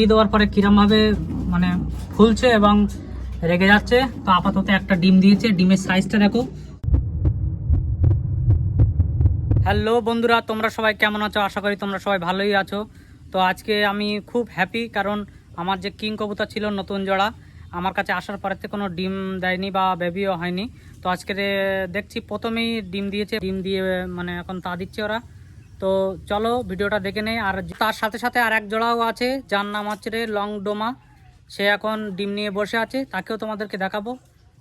দিয়ে দেওয়ার পরে কিরমভাবে মানে ফুলছে এবং রেগে যাচ্ছে, তো আপাতত একটা ডিম দিয়েছে। ডিমের সাইজটা দেখো। হ্যালো বন্ধুরা, তোমরা সবাই কেমন আছো? আশা করি তোমরা সবাই ভালোই আছো। তো আজকে আমি খুব হ্যাপি কারণ আমার যে কিং কবুতর ছিল নতুন জোড়া, আমার কাছে আসার পরেতে কোনো ডিম দেয়নি বা বেবিও হয়নি। তো আজকে দেখছি, প্রথমেই ডিম দিয়েছে। ডিম দিয়ে মানে এখন তা দিচ্ছে ওরা। তো চলো ভিডিওটা দেখে নেই, আর তার সাথে সাথে আর এক জোড়াও আছে, যার নাম হচ্ছে রে লং ডোমা সে এখন ডিম নিয়ে বসে আছে, তাকেও তোমাদেরকে দেখাবো।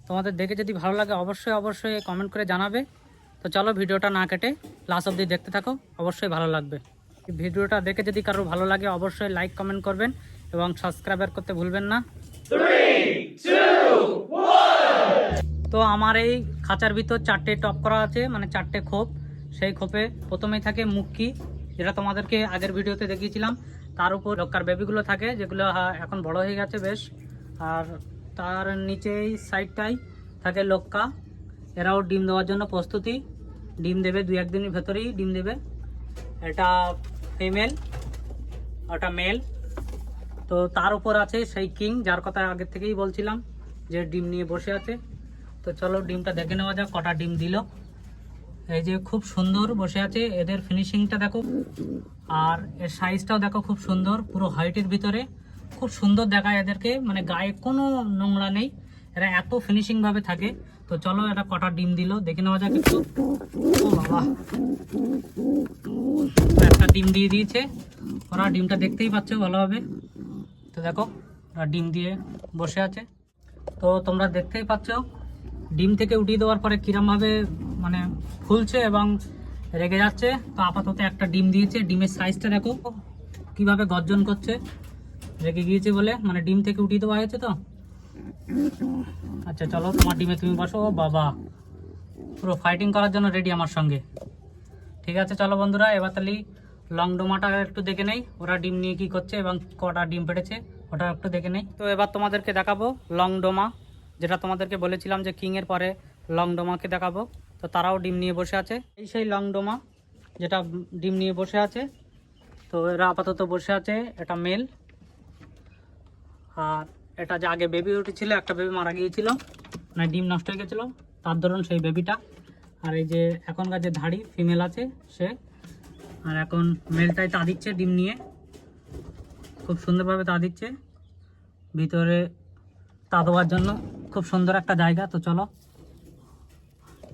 তোমাদের দেখে যদি ভালো লাগে, অবশ্যই অবশ্যই কমেন্ট করে জানাবে। তো চলো ভিডিওটা না কেটে লাস্ট অবধি দেখতে থাকো, অবশ্যই ভালো লাগবে। ভিডিওটা দেখে যদি কারও ভালো লাগে, অবশ্যই লাইক কমেন্ট করবেন এবং সাবস্ক্রাইবার করতে ভুলবেন না। তো আমার এই খাঁচার ভিতর চারটে টপ করা আছে মানে চারটে খোপ। সেই খোপে প্রথমেই থাকে মুক্কি, যেটা তোমাদেরকে আগের ভিডিওতে দেখিয়েছিলাম। তার উপর লক্কার বেবিগুলো থাকে, যেগুলো এখন বড় হয়ে গেছে বেশ। আর তার নিচেই সাইডটাই থাকে লক্কা। এরাও ডিম দেওয়ার জন্য প্রস্তুতি। ডিম দেবে দু একদিনের ভেতরেই ডিম দেবে। এটা ফিমেল ওটা মেল তো তার উপর আছে সেই কিং যার কথা আগের থেকেই বলছিলাম, যে ডিম নিয়ে বসে আছে। তো চলো ডিমটা দেখে নেওয়া যাক, কটা ডিম দিল। এই যে খুব সুন্দর বসে আছে, এদের ফিনিশিংটা দেখো। আর এর সাইজটাও দেখো খুব সুন্দর, পুরো হোয়াইটের ভিতরে। খুব সুন্দর দেখায় এদেরকে মানে গায়ে কোনো নোংরা নেই। এরা এত ফিনিশিং ভাবে থাকে। তো চলো এটা কটা ডিম দিল, দেখে নেওয়া যাক একটু। ও বাবা। একটা ডিম দিয়ে দিয়েছে। ওরা ডিমটা দেখতেই পাচ্ছ ভালোভাবে। তো দেখো, ওরা ডিম দিয়ে বসে আছে। তো তোমরা দেখতেই পাচ্ছ, ডিম থেকে উঠিয়ে দেওয়ার পরে কিরমভাবে মানে ফুলছে এবং রেগে যাচ্ছে। তো আপাতত একটা ডিম দিয়েছে। ডিমের সাইজটা দেখো, কীভাবে গর্জন করছে। রেগে গিয়েছে বলে মানে ডিম থেকে উঠিয়ে দেওয়া হয়েছে তো? আচ্ছা চলো, তোমার ডিমে তুমি বসো। বাবা, পুরো ফাইটিং করার জন্য রেডি আমার সঙ্গে। ঠিক আছে, চলো বন্ধুরা, এবার তাহলে লং ডোমাটা একটু দেখে নেই, ওরা ডিম নিয়ে কি করছে এবং কটা ডিম পেটেছে ওটা একটু দেখে নেই। তো এবার তোমাদেরকে দেখাবো লং ডোমা, যেটা তোমাদেরকে বলেছিলাম যে কিংয়ের পরে লং ডোমাকে দেখাবো। তো তারাও ডিম নিয়ে বসে আছে। এই সেই লং ডোমা যেটা ডিম নিয়ে বসে আছে। তো এরা আপাতত বসে আছে, এটা মেল। আর এটা যে আগে বেবি উঠেছিল, একটা বেবি মারা গিয়েছিল। মানে ডিম নষ্ট হয়ে গেছিল, তার ধরুন সেই বেবিটা আর এই যে এখনকার যে ধাড়ি ফিমেল আছে সে। আর এখন মেলটাই তা দিচ্ছে ডিম নিয়ে। খুব সুন্দরভাবে তা দিচ্ছে। ভিতরে তা দেওয়ার জন্য খুব সুন্দর একটা জায়গা, তো চলো।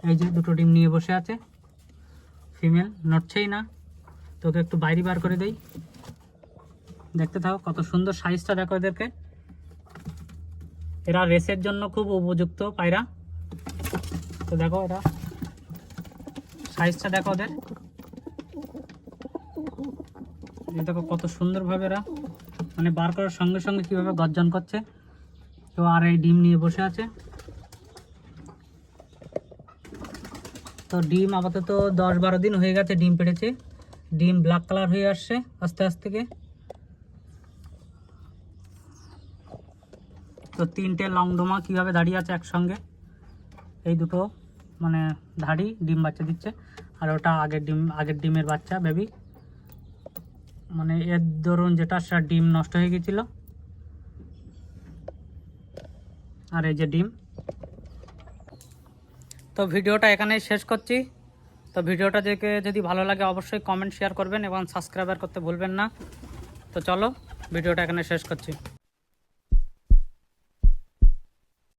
এই যে দুটো ডিম নিয়ে বসে আছে। ফিমেল নড়ছেই না। তোকে একটু বাইরে বার করে দেই। দেখতে থাকো, কত সুন্দর সাইজটা দেখো এদেরকে। এরা রেসের জন্য খুব উপযুক্ত পায়রা। তো দেখো এরা। সাইজটা দেখো ওদের। দেখো কত সুন্দরভাবে এরা মানে বার করার সঙ্গে সঙ্গে কীভাবে গর্জন করছে। তো আর এই ডিম নিয়ে বসে আছে। তো ডিম আপাতত দশ বারো দিন হয়ে গেছে, ডিম পেড়েছে। ডিম ব্ল্যাক কালার হয়ে আসছে আস্তে আস্তে থেকে। তো তিনটে লং ডোমা কীভাবে দাঁড়িয়ে আছে একসঙ্গে? এই দুটো মানে ধাড়ি, ডিম বাচ্চা দিচ্ছে। আর ওটা আগের ডিম, আগের ডিমের বাচ্চা বেবি মানে এর ধরুন যেটা, সেটা ডিম নষ্ট হয়ে গেছিল। আর এই যে ডিম তো ভিডিওটা এখানেই শেষ করছি। তো ভিডিওটা দেখে যদি ভালো লাগে অবশ্যই কমেন্ট শেয়ার করবেন এবং সাবস্ক্রাইবার করতে ভুলবেন না। তো চলো, ভিডিওটা এখানে শেষ করছি।